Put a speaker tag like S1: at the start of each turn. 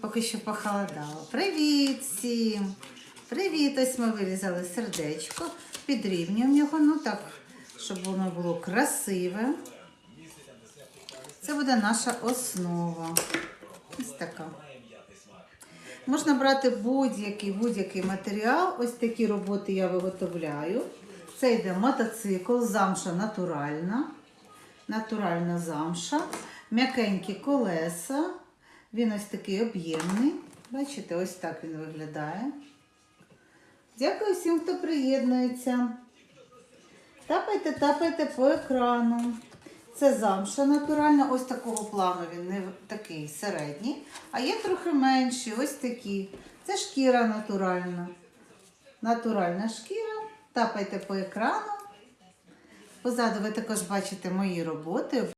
S1: Поки що похолодало. Привіт всім! Привіт! Ось ми вирізали сердечко, підрівнюємо його, ну так, щоб воно було красиве. Це буде наша основа. Ось така. Можна брати будь-який будь-який матеріал. Ось такі роботи я виготовляю. Це йде мотоцикл, замша натуральна. Натуральна замша, м'якенькі колеса. Він ось такий об'ємний. Бачите, ось так він виглядає. Дякую всім, хто приєднується. Тапайте, тапайте по екрану. Це замша натуральна, ось такого плану він не такий середній, а є трохи менші, ось такі. Це шкіра натуральна. Натуральна шкіра. Тапайте по екрану. Позаду ви також бачите мої роботи,